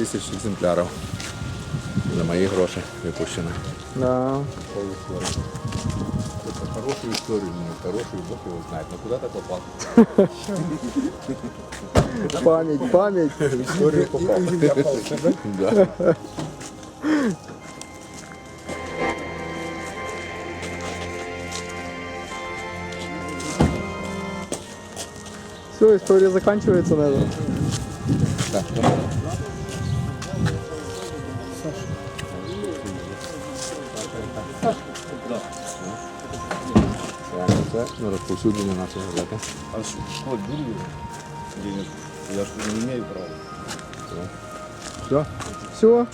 20 тисяч екземплярів. За мої гроші випущено. Да. Это хорошую историю, не хорошую, Бог его знает. Но куда ты попал? Пам'ять, пам'ять. В историю попал. Да. Все, история заканчивается, наверное. Так, Что надо? Це на розповсюдження нашої газети. А что, что деньги? Денег? Я что, не имею права? Все, Все.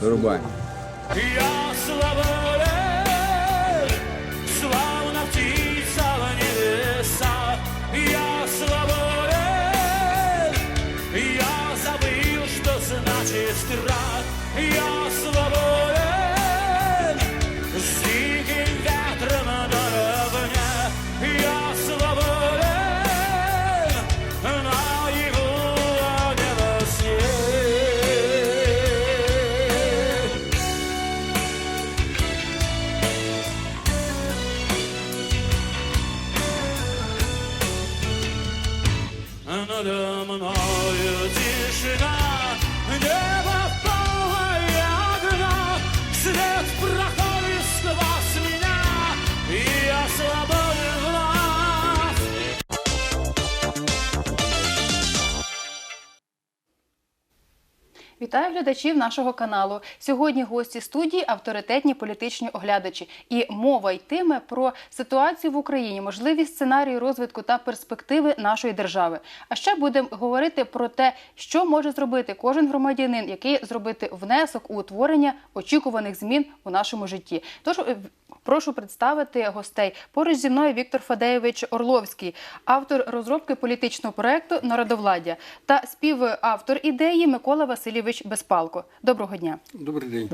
вирубаємо. Я свободен, Вітаю глядачів нашого каналу. Сьогодні гості студії авторитетні політичні оглядачі. І мова йтиме про ситуацію в Україні, можливі сценарії розвитку та перспективи нашої держави. А ще будемо говорити про те, що може зробити кожен громадянин, який зробити внесок у утворення очікуваних змін у нашому житті. Тож е, прошу представити гостей. Поруч зі мною Віктор Фадеєвич Орловський, автор розробки політичного проекту Народовладдя та співавтор ідеї Микола Васильович Безпалко. Доброго дня. Добрий день.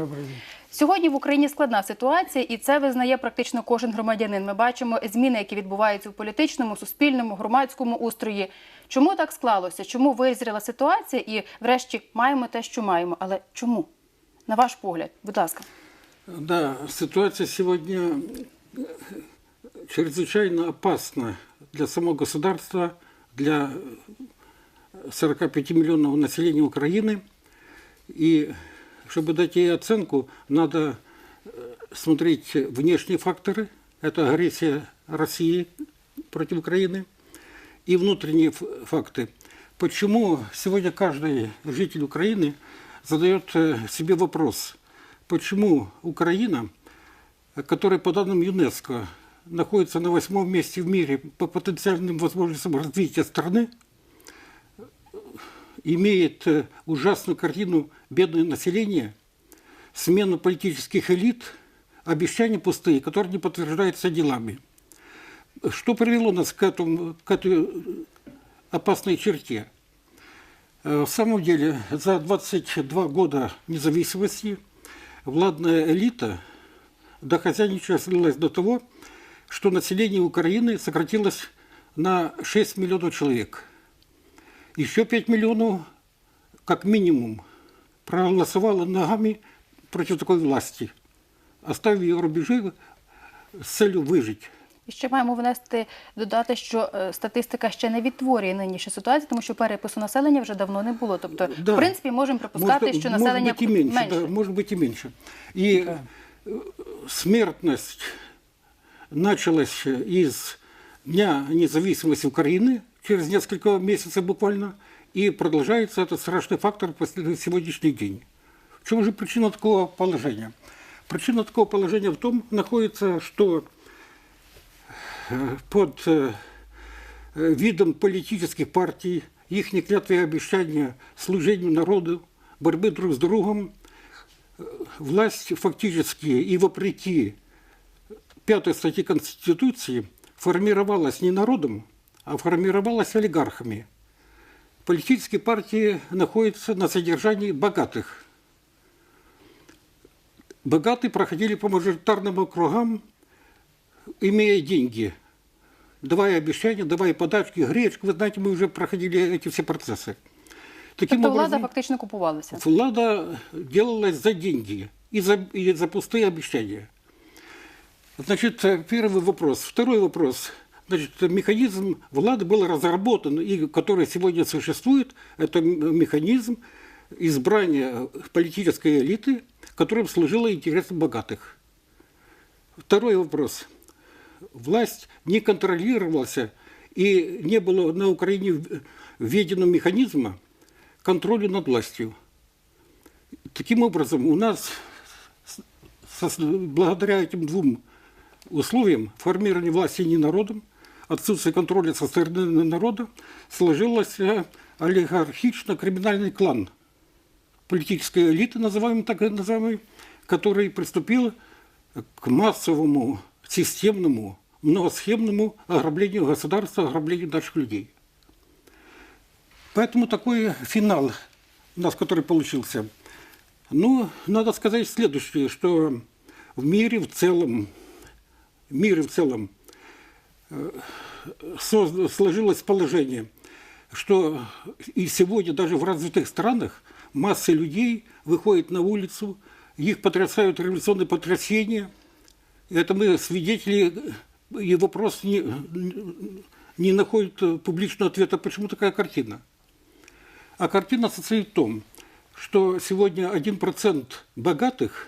Сьогодні в Україні складна ситуація, і це визнає практично кожен громадянин. Ми бачимо зміни, які відбуваються в політичному, суспільному, громадському устрої. Чому так склалося? Чому визріла ситуація? І, врешті, маємо те, що маємо. Але чому? На ваш погляд, будь ласка. Да, ситуация сегодня э, чрезвычайно опасна для самого государства, для 45 миллионов населения Украины. И чтобы дать ей оценку, надо э, смотреть внешние факторы. Это агрессия России против Украины и внутренние факты. Почему сегодня каждый житель Украины задает э, себе вопрос, почему Украина, которая по данным ЮНЕСКО находится на восьмом месте в мире по потенциальным возможностям развития страны, имеет э, ужасную картину бедное население, смену политических элит, обещания пустые, которые не подтверждаются делами. Что привело нас к, этому, к этой э, опасной черте? Э, В самом деле, за 22 года независимости владная элита дохозяйничалась до того, что население Украины сократилось на 6 миллионов человек. Еще 5 миллионов, как минимум, проголосовало ногами против такой власти, оставив ее рубежи с целью выжить. І ще маємо внести додати, що е, статистика ще не відтворює нинішню ситуацію, тому що перепису населення вже давно не було. Тобто, Да. в принципі, можемо припускати, Может, що может населення быть и меньше, менше. да, может быть и меньше. И э, смертность началась из Дня независимости Украины Через несколько месяцев буквально, и продолжается этот страшный фактор по сегодняшний день. В чем же причина такого положения? Причина такого положения в том находится, что э, под э, видом политических партий, их клятвы обещания служению народу, борьбы друг с другом, э, власть фактически и вопреки пятой статье Конституции формировалась не народом, формировалась олигархами. Политические партии находятся на содержании богатых. Богатые проходили по мажоритарным округам, имея деньги, давая обещания, давая подачки, гречку. Вы знаете, мы уже проходили эти все процессы. Таким Тобто влада образом, фактично купувалася. влада делалась за деньги и за, и за пустые обещания. Значит, первый вопрос. Второй вопрос. Значит, механизм влады был разработан, и который сегодня существует, это механизм избрания политической элиты, которым служила интересам богатых. Второй вопрос. Власть не контролировалась, и не было на Украине введено механизма контроля над властью. Таким образом, у нас благодаря этим двум условиям формирования власти не народом, отсутствие контроля со стороны народа, сложился олигархично-криминальный клан политической элиты, называемый так называемый, который приступил к массовому, системному, многосхемному ограблению государства, ограблению наших людей. Поэтому такой финал у нас, который получился. Ну, надо сказать следующее, что в мире в целом, в мире в целом э, сложилось положение, что и сегодня даже в развитых странах массы людей выходят на улицу, их потрясают революционные потрясения. Это мы свидетели, и вопрос не, не находит э, публичного ответа, почему такая картина. А картина состоит в том, что сегодня 1% богатых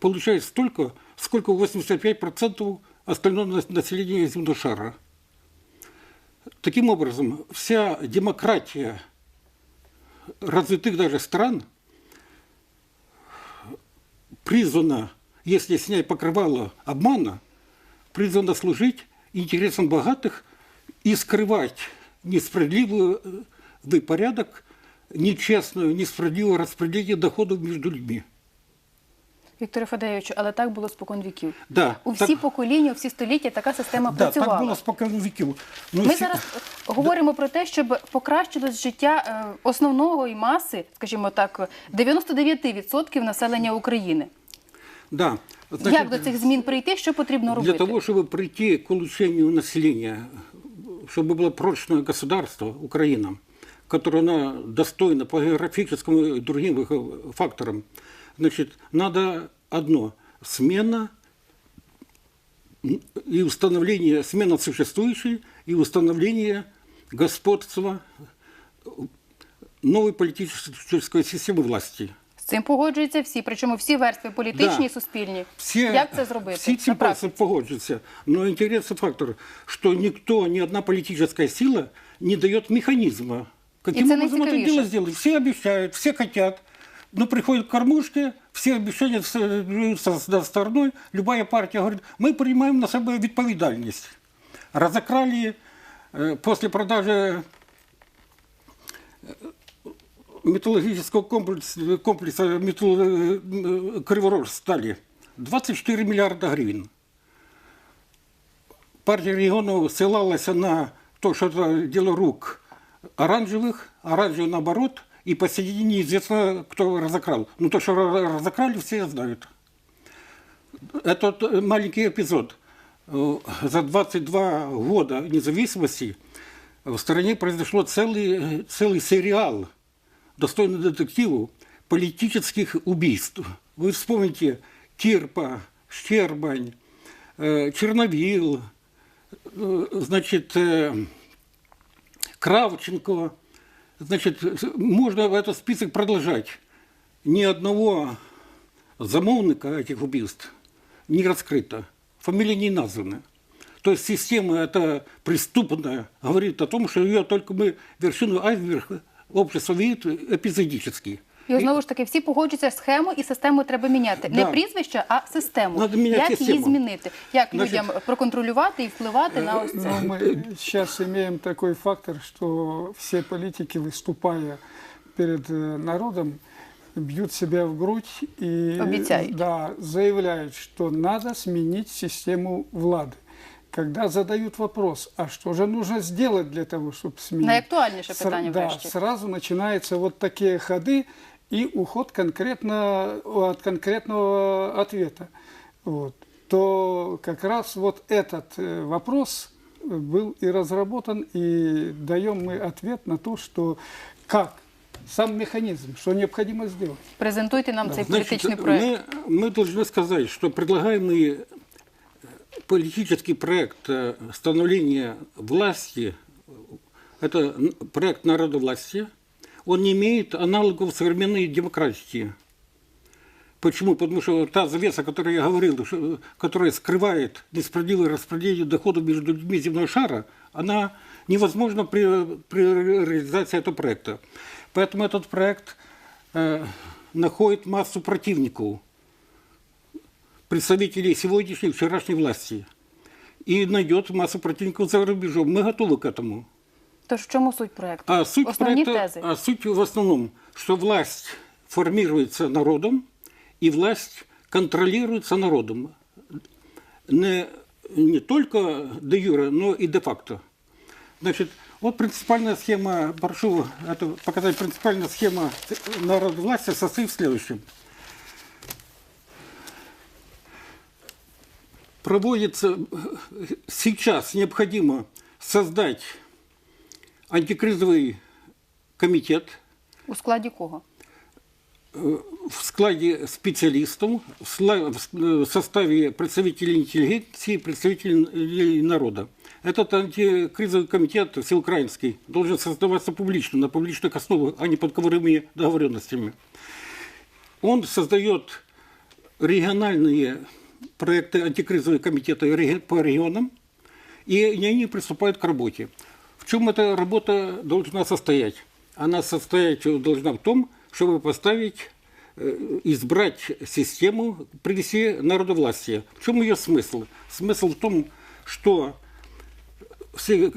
получает столько, сколько 85% остального нас- населения земного шара. Таким образом, вся демократия развитых даже стран призвана, если снять покрывало обмана, призвана служить интересам богатых и скрывать несправедливый э, порядок, нечестное, несправедливое распределение доходов между людьми. Вікторе Федоровичу, але так було спокон віків. Да, У всі так- покоління, у всі століття така система Да, працювала. так було спокійно віків. Ну, Ми сі- зараз говоримо про те, щоб покращилось життя е, основного і маси, скажімо так, 99% населення України. Да. Як до цих змін прийти? Що потрібно робити? Для того, чтобы прийти к улучшению населения, чтобы было прочное государство, Украина, которое она достойна по географическому и другим э, факторам, значит, надо одно – смена и установление, смена существующей и установление господства новой политической системы власти – З цим погоджуються всі, причому всі верстви політичні Да. і суспільні. Все, Як це зробити? Все ці на практиці? просто погоджуются. Но интересный фактор, что никто, ни одна политическая сила не дает механизма. Каким це образом это найцікавіше. дело сделать? Все обещают, все хотят. Но приходят к кормушке, все обещания сдаются на стороной. Любая партия говорит, мы принимаем на себя відповідальність. Разокрали э, после продажи металлургического комплекса, комплекса металл, э, Криворож стали 24 миллиарда гривен. Партия регионов ссылалась на то, что это дело рук оранжевых, оранжевый наоборот, и посередине неизвестно, кто разокрал. Ну, то, что разокрали, все знают. Это вот э, маленький эпизод. Э, За 22 года независимости в стране произошло целый, целый сериал, достойный детективу, политических убийств. Вы вспомните Кирпа, Щербань, э, Черновил, э, значит, э, Кравченко. Значит, можно этот список продолжать. Ни одного замовника этих убийств не раскрыто. Фамилия не названа. То есть система эта преступная говорит о том, что ее только мы вершину айсберга общество видит эпизодически. І знову ж таки, всі погоджуються схему і систему треба міняти. Не Да. прізвища, а систему. Надо міняти Як її систему. змінити? Як Значить, людям проконтролювати і впливати на ось Ну, це? мы сейчас имеем такой фактор, что все политики, выступая перед э, народом, бьют себя в грудь и Обещают. да, заявляют, что надо сменить систему влады. Когда задают вопрос, а что же нужно сделать для того, чтобы сменить? Найактуальніше Сра- питання да, врешті. сразу начинаются вот такие ходы и уход конкретно от конкретного ответа. Вот. То как раз вот этот э, вопрос был и разработан, и даем мы ответ на то, что как сам механизм, что необходимо сделать. Презентуйте нам цей Значит, політичний проект. мы, мы должны сказать, что предлагаемый э, политический проект э, становления власти, это проект народовластия, он не имеет аналогов современной демократии. Почему? Потому что та завеса, о которой я говорил, которая скрывает несправедливое распределение доходов между людьми земного шара, она невозможна при, при реализации этого проекта. Поэтому этот проект э, находит массу противников, представителей сегодняшней и вчерашней власти. И найдет массу противников за рубежом. Мы готовы к этому. Тож в чому суть проекту? А суть Основні проекта, тези. а суть в основном, что власть формируется народом, и власть контролируется народом. Не, не только де юре, но и де факто. Значит, вот принципиальная схема, прошу это показать, принципиальная схема народовластия состоит в следующем. Проводится, сейчас необходимо создать антикризовый комитет У складі кого? в складе специалистов, в э, составе представителей интеллигенции, представителей народа. Этот антикризовый комитет всеукраинский должен создаваться публично, на публичных основах, а не под ковровыми договоренностями. Он создает региональные проекты антикризовые комитеты реги- по регионам, и они приступают к работе. Чем эта работа должна состоять? Она состоять должна в том, чтобы поставить, э, избрать систему, привести народовластие. В чем ее смысл? Смысл в том, что все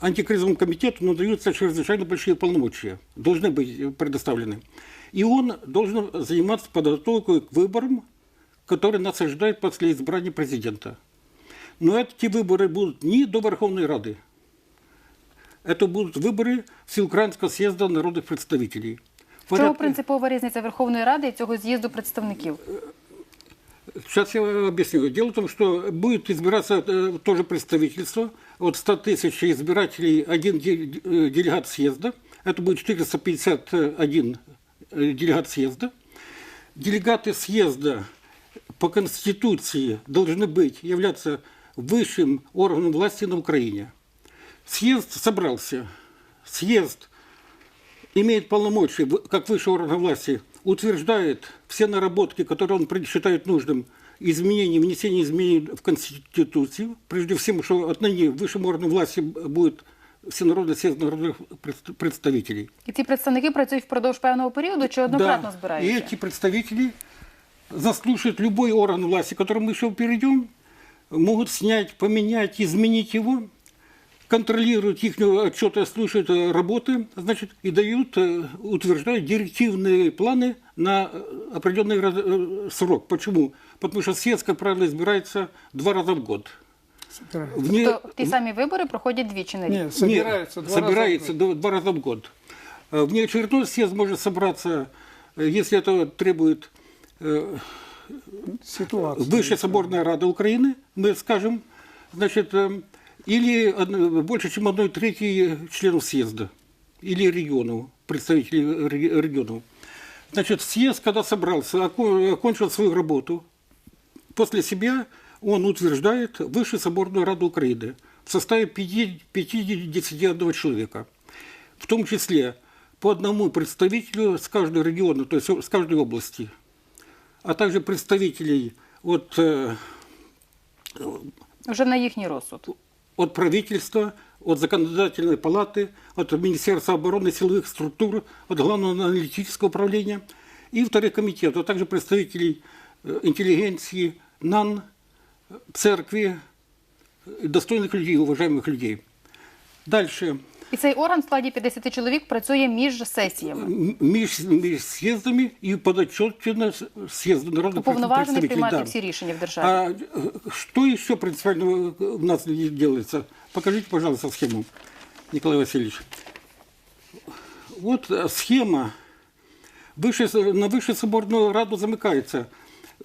антикризовому комитету надаются чрезвычайно большие полномочия, должны быть предоставлены. И он должен заниматься подготовкой к выборам, которые нас ожидают после избрания президента. Но эти выборы будут не до Верховной Рады Это будут выборы Всеукраїнського съезда народных представителей. В чому Порядка- принципова різниця Верховної Ради і цього з'їзду представників? Сейчас я объясню. Дело в том, что будет избираться э, тоже представительство от 100 тысяч избирателей, один де- э, делегат съезда. Это будет 451 э, делегат съезда. Делегаты съезда по Конституции должны быть, являться высшим органом власти на Украине. Съезд собрался. Съезд имеет полномочия, в- как высший орган власти, утверждает все наработки, которые он при- считает нужным, изменения, внесение изменений в Конституцию. Прежде всего, что отныне высшим органом власти будет Всенародный съезд народных пред- представителей. І ці представники працюють впродовж певного періоду чи однократно Да. И збираються? эти представители заслушают любой орган власти, к которому мы еще перейдем, могут снять, поменять, изменить его, контролируют их отчеты, слушают э, работы, значит, и дают, э, утверждают директивные планы на э, определенный раз- э, срок. Почему? Потому что съезд, как правило, избирается два раза в год. Вне- То ті самі вибори проходять двічі на рік. Нет, собирается Нет, два раза в собирается год. до- два раза в год. Э, Внеочередной съезд может собраться, э, если это требует э, Ситуация. Высшая соборная рада Украины, мы скажем, значит, э, или больше, чем одной трети членов съезда, или регионов, представителей ре- регионов. Значит, съезд, когда собрался, око- окончил свою работу, после себя он утверждает Высшую соборную раду Украины в составе 50 51 человека, в том числе по одному представителю с каждого региона, то есть с каждой области, а также представителей от, э, Вже на їхній розсуд. От правительства, от законодательной палаты, от Министерства обороны, силовых структур, от Главного аналитического управления и вторых комитетов, а также представителей э, интеллигенции, НАН, церкви, э, достойных людей, уважаемых людей. Дальше. І цей орган в складі 50 чоловік працює між сесіями. М- Меж, меж съездами и подотчетно съезду народных Уповноважений представителей. приймати да. всі рішення в державі. А э, что еще принципиально у нас делается? Покажите, пожалуйста, схему, Николай Васильевич. Вот э, схема. Высшая с- на Высшую соборную раду замыкается.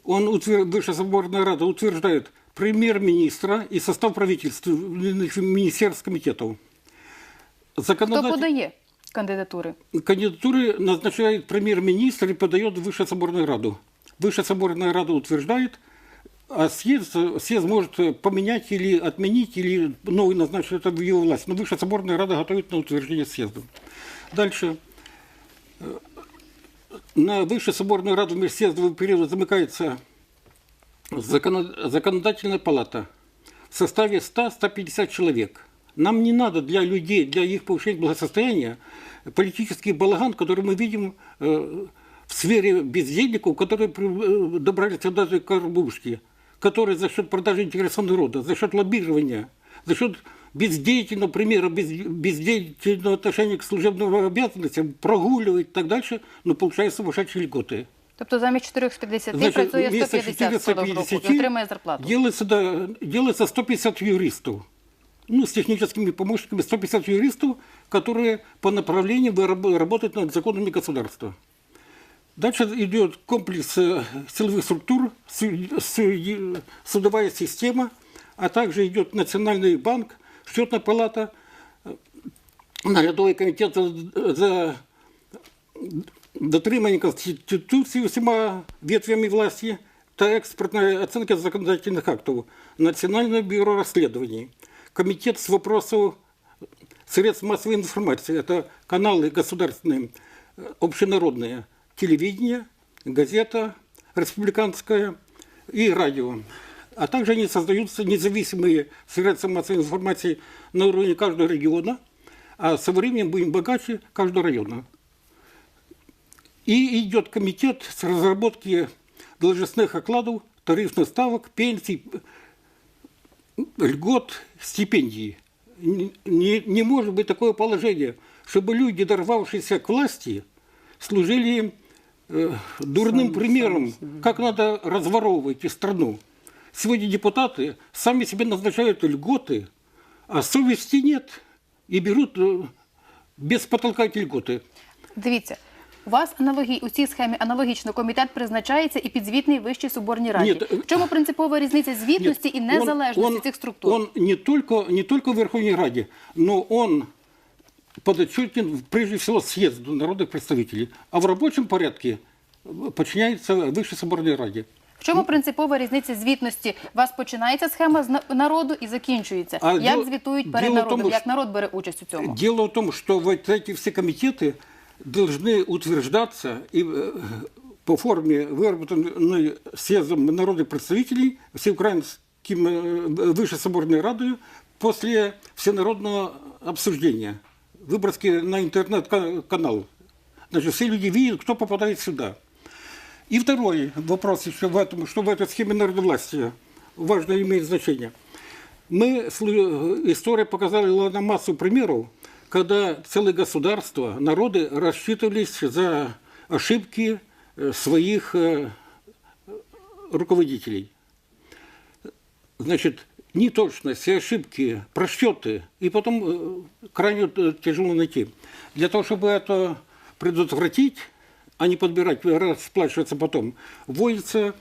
Он, утвер- Высшая соборная рада утверждает премьер-министра и состав правительства, министерств комитетов. Законодатель... подає? кандидатури? Кандидатуры назначает премьер-министр и подает в Высшую соборную раду. Высшая соборная рада утверждает, а съезд, съезд может поменять или отменить, или новый назначить это в его власть. Но Высшая соборная рада готовит на утверждение съезда. Дальше. На Высшую соборную раду межсъездовый период замыкается закон- законодательная палата в составе 100-150 человек. Нам не надо для людей, для их повышения благосостояния политический балаган, который мы видим э, в сфере бездельников, которые при- э, добрались до этой кормушки, которые за счет продажи интересов народа, за счет лоббирования, за счет бездеятельного примера, без, бездеятельного отношения к служебным обязанностям, прогуливают и так дальше, но получают сумасшедшие льготы. Тобто замість 450 Значит, працює вместо 150 впродовж року 450 і отримує зарплату. Делается, да, делается 150 юристов. Ну, с техническими помощниками 150 юристов, которые по направлению выраб- работают над законами государства. Дальше идет комплекс э, силовых структур, су- су- судовая система, а также идет Национальный банк, счетная палата, э, нарядовий комітет за- за дотримання Конституції всіма ветвями власти та експертної оцінки законодательних актів, Національне бюро розслідувань, комітет з вопросов средств массовой информации, это каналы государственные, э, общенародные, телевидение, газета республиканская и радио. А также они создаются независимые средства массовой информации на уровне каждого региона, а со временем будем богаче каждого района. И идет комитет с разработки должностных окладов, тарифных ставок, пенсий, льгот, стипендий. Не, не- может быть такое положение, чтобы люди, дорвавшиеся к власти, служили э, дурным примером, как надо разворовывать и страну. Сегодня депутаты сами себе назначают льготы, а совести нет и берут э, без потолка эти льготы. Дивіться, у вас аналогі у цій схемі аналогічно комітет призначається і підзвітний вищій соборній раді. Ні, та- в чому принципова різниця звітності і Нет, незалежності он- цих структур? Он не только, не только в Верховной Раде, но он подотчетен прежде всего съезду народных представителей, а в рабочем порядке подчиняется Высшей соборной Раде. В чому принципова різниця звітності? У вас починається схема з на- народу і закінчується. А Як діло- звітують перед діло в народом? тому, Як що- народ бере участь у цьому? Дело в том, что вот эти все комитеты должны утверждаться и э, по форме, выработанной съездом народных представителей, всеукраинским э, Высшей соборной Радой, после всенародного обсуждения. Выброски на интернет-канал. Значит, все люди видят, кто попадает сюда. И второй вопрос еще в этом, что в этой схеме народовластия важно имеет значение. Мы, слы- история показала нам массу примеров, когда целые государства, народы рассчитывались за ошибки э, своих э, руководителей. Значит, неточность, и ошибки, просчеты, и потом э, крайне тяжело найти. Для того, чтобы это предотвратить, а не подбирать, расплачиваться потом, вводится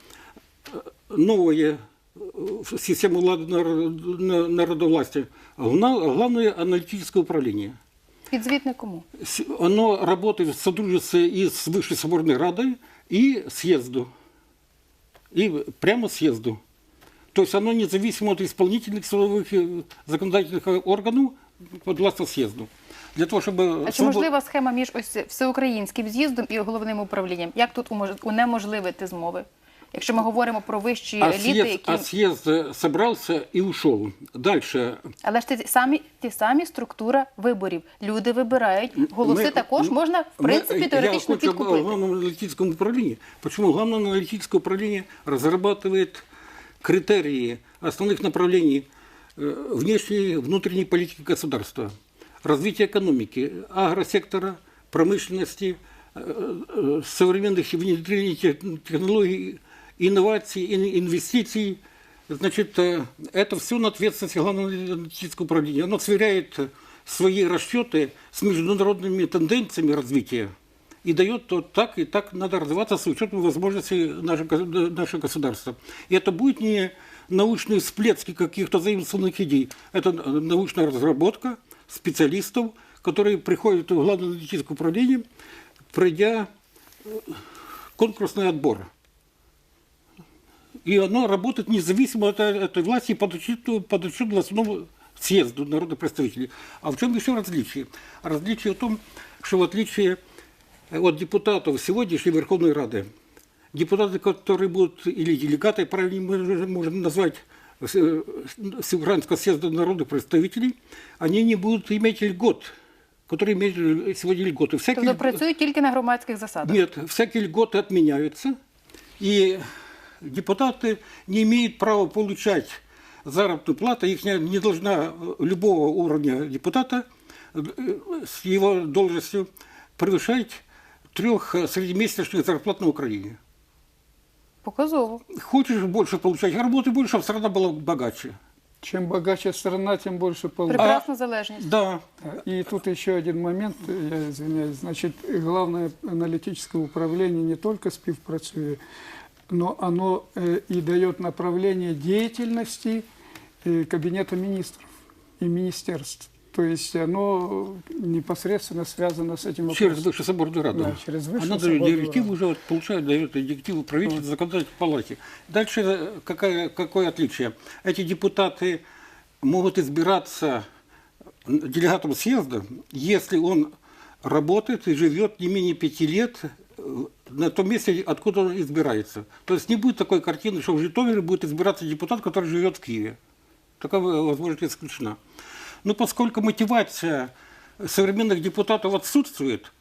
новое систему влад- нар- на- народовластия, Гла- главное аналитическое управление. Підзвітне кому? С- Оно работает в сотрудничестве и с Высшей соборной Радой, и съезду. И прямо съезду. То есть оно независимо от исполнительных силовых э, законодательных э, органов, подвластно съезду. Для того, чтобы... А чи можлива схема між ось всеукраїнським з'їздом і головним управлінням? Як тут умож- унеможливити змови? Якщо ми говоримо про вищі а еліти, съезд, які а съезд э, собрался и ушел. Дальше. але ж ті самі ті самі структура виборів. Люди вибирають голоси. Мы- також можна в мы- принципі Я теоретично хочу об підкупити. главном аналитическом управлении. Почему главное аналитическое управление разрабатывает критерии основных направлений э, внешней и внутренней политики государства, развития экономики, агросектора, промышленности, э, э, современных внедрения тех- технологий, Инноваций, ин- инвестиций. Значит, э, это все на ответственности главного аналитического управления. Оно сверяет э, свои расчеты с международными тенденциями развития и дает то так и так надо развиваться с учетом возможностей нашего, го- нашего государства. И это будет не научные всплески каких-то заимствованных идей, это научная разработка специалистов, которые приходят в Главное аналитическое управление, пройдя э, конкурсный отбор. И оно работает независимо от э- этой власти под учету, под учету областному съезду народных представителей. А в чем еще различие? Различие в том, что в отличие от депутатов сегодняшней Верховной Рады, депутаты, которые будут, или делегаты, правильно можем назвать, с- э, Всеукраинского съезда народных представителей, они не будут иметь льгот, которые имеют сегодня льготы. Всякие Тобто працюють тільки на громадських засадах. нет, всякие льготы отменяются, и депутаты не имеют права получать заработную плату, их не, не должна э, любого уровня депутата э, с его должностью превышать трех э, среднемесячных зарплат на Украине. Показово. Хочешь больше получать, работай больше, чтобы страна была богаче. Чем богаче страна, тем больше получится. Прекрасна залежність. Да, И тут еще один момент, я извиняюсь. Значит, главное аналитическое управление не только співпрацює, но оно э, и дает направление деятельности э, Кабинета министров и министерств. То есть оно непосредственно связано с этим через вопросом. Высшую соборную раду. Да, через Высшую Она дает директиву уже вот, получает, дает директиву правительству, законодательной палате. Дальше э, какая, какое отличие? Эти депутаты могут избираться делегатом съезда, если он работает и живет не менее пяти лет на том месте, откуда он избирается. То есть не будет такой картины, что в Житомире будет избираться депутат, который живет в Киеве. Такая возможность исключена. Но поскольку мотивация современных депутатов отсутствует,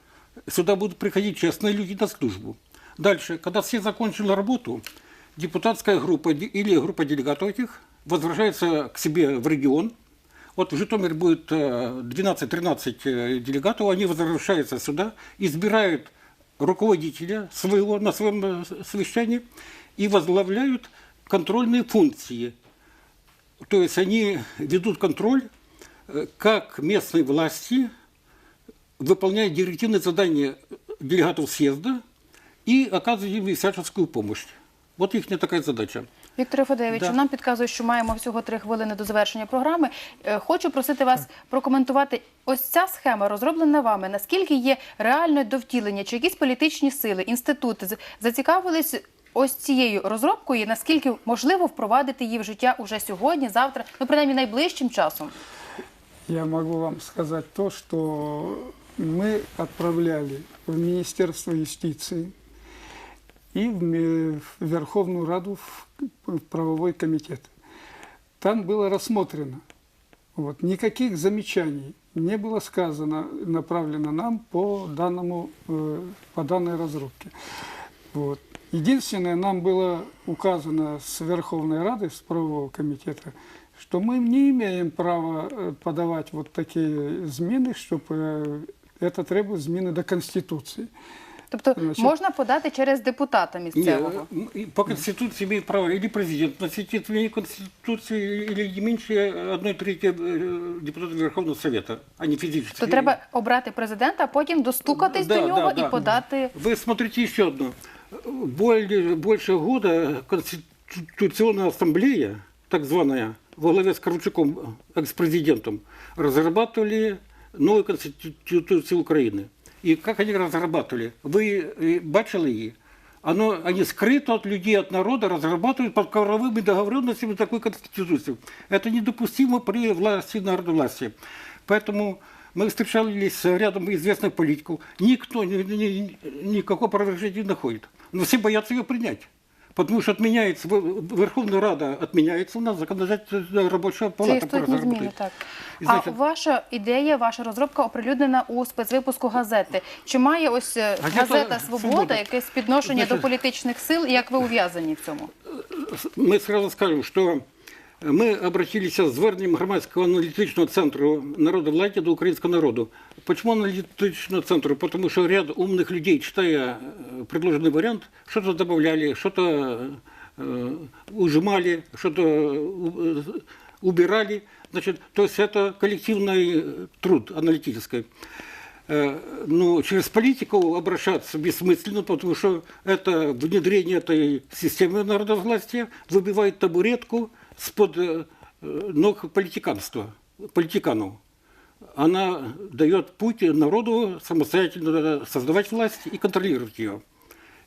сюда будут приходить честные люди на службу. Дальше, когда все закончили работу, депутатская группа или группа делегатов этих возвращается к себе в регион. Вот в Житомире будет э, 12-13 э, делегатов, они возвращаются сюда, избирают руководителя своего на своем э, совещании и возглавляют контрольные функции то есть они ведут контроль, э, как местные власти выполняют директивные задания делегатов съезда и оказывают им всяческую помощь. Вот их такая задача. Вікторе Федоровичу, Да. нам підказують, що маємо всього три хвилини до завершення програми. Е, Хочу просити вас прокоментувати ось ця схема, розроблена вами. Наскільки є реальне довтілення, чи якісь політичні сили, інститути зацікавились ось цією розробкою? Наскільки можливо впровадити її в життя уже сьогодні, завтра, ну принаймні найближчим часом? Я могу вам сказать то, что мы отправляли в Министерство юстиции и в Верховную Раду в правовой комитет. Там было рассмотрено. Вот, никаких замечаний не было сказано, направлено нам по, данному, э, по данной разрубке. Вот. Единственное, нам было указано с Верховной Рады, с правового комитета, что мы не имеем права э, подавать вот такие зміни, щоб э, это требует зміни до Конституции. Тобто Значить- можна подати через депутата Не, місцевого. э, и по Конституции имеет право или президент носить отменение Конституции, или не меньше одной трети э, депутатов Верховного Совета, а не физически. То треба обрати президента, а потім достукатись Да, до нього да, і да. подати. Вы смотрите еще одно. Более, больше года Конституционная ассамблея, так званая, во главе с Кравчуком, экс-президентом, разрабатывали новую Конституцию Украины. И как они разрабатывали? Вы э, бачили її? Оно, они скрыто от людей, от народа разрабатывают под ковровыми договоренностями такую конституцию. Это недопустимо при власти народовластия. Поэтому мы встречались с рядом известных политиков. Никто ни, ни- никакого опровержения не находит. Но все боятся ее принять. Потому что отменяется, Верховная Рада отменяется у нас, законодательная рабочая Це палата істотні зміни, так. І, А значить, ваша ідея, ваша розробка оприлюднена у спецвипуску газети. Чи має ось е, Газета газета Свобода «Свобода». якесь підношення до Значить- політичних сил? і Як ви ув'язані в цьому? мы сразу скажем, что мы обратились с зверненням громадського аналітичного центру народовладдя до українського народу. Почему аналитичного центру? Потому что ряд умных людей, читая э, предложенный вариант, что-то добавляли, что-то э, ужимали, что-то э, убирали. Значит, то есть это коллективный труд аналитический. Э, ну, через политику обращаться бессмысленно, потому что это внедрение этой системы народовластия выбивает табуретку с-под э, ног политиканства, политиканов. она дает путь народу самостоятельно создавать власть и контролировать ее.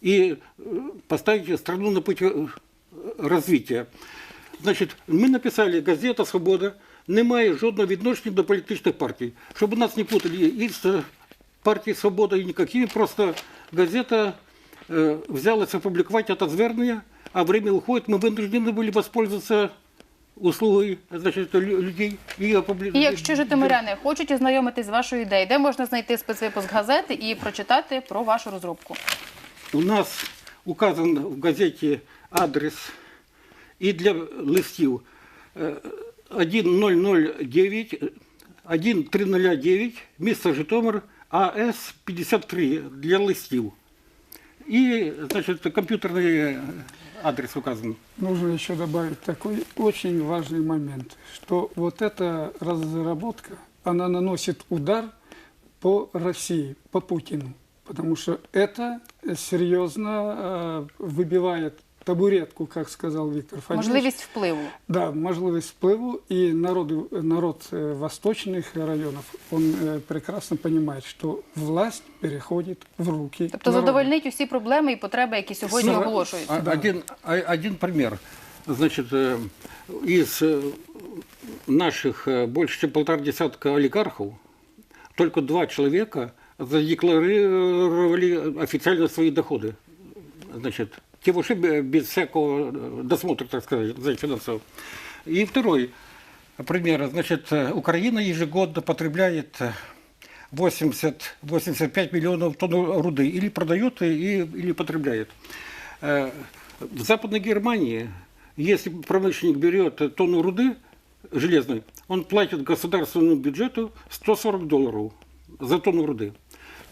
И э, поставить страну на путь э, развития. Значить, ми написали газета Свобода не має жодного відношення до політичних партій. Щоб нас не путали із е, партії Свобода і ніякі, просто газета е, взялась опубликовать это звернення, а время уходит, мы вынуждены были воспользоваться услугой значит, лю- людей и опубликовать. І якщо житомиряни хочуть ознайомитись з вашою ідеєю, де можна знайти спецвипуск газети і прочитати про вашу розробку? У нас указан в газеті адрес і для листів е, 1009, 1309, місто Житомир, АС 53 для листів. І, значить, комп'ютерний адрес указан. Нужно еще добавить такой очень важный момент, что вот эта разработка, она наносит удар по России, по Путину, потому что это серьезно э, выбивает табуретку, как сказал Виктор Фадеевич. Можливість впливу. Да, можливість впливу, и народу, народ э, восточных районов, он э, прекрасно понимает, что власть переходит в руки Тобто народа. задовольнить усі проблеми і потреби, які сьогодні Ну, оголошуються. а- Один, а- один пример. Значит, э, из э, наших э, больше чем полтора десятка олигархов только два человека задекларировали официально свои доходы. Значит, вообще бе- без всякого э, досмотра, так сказать, за финансов. И второй пример. Значит, э, Украина ежегодно потребляет э, 80-85 миллионов тонн руды. Или продает, и, или потребляет. Э, В Западной Германии, если промышленник берет тонну руды железной, он платит государственному бюджету 140 долларов за тонну руды.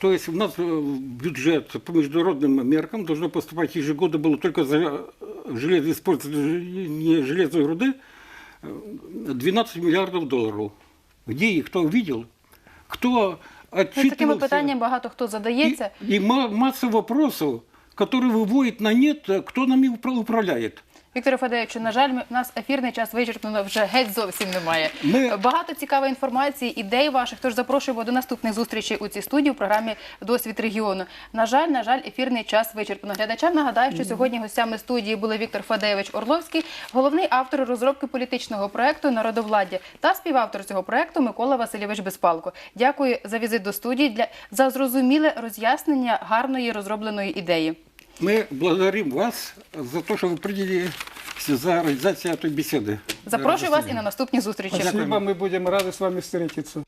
То есть у нас э, бюджет по международным меркам должно поступать ежегодно было только за э, железо, использование железной руды э, 12 миллиардов долларов. Где их кто видел? Кто Ну, з такими отчитывался? питаннями багато хто задається. И, и ма- масса вопросов, которые выводят на нет, э, кто нами упра- управляет. Вікторе Федоровичу, на жаль, ми, у нас ефірний час вичерпано вже геть зовсім немає. Ми- Багато цікавої інформації, ідей ваших. Тож запрошуємо до наступних зустрічей у цій студії у програмі Досвід регіону. На жаль, на жаль, ефірний час вичерпано. Глядачам нагадаю, що сьогодні гостями студії були Віктор Фадеєвич Орловський, головний автор розробки політичного проекту Народовладдя та співавтор цього проекту Микола Васильович Безпалко. Дякую за візит до студії для за зрозуміле роз'яснення гарної розробленої ідеї. Мы благодарим вас за то, что вы приняли за организацию этой беседы. Запрошую вас і на наступні зустрічі. Спасибо, мы будем рады с вами встретиться.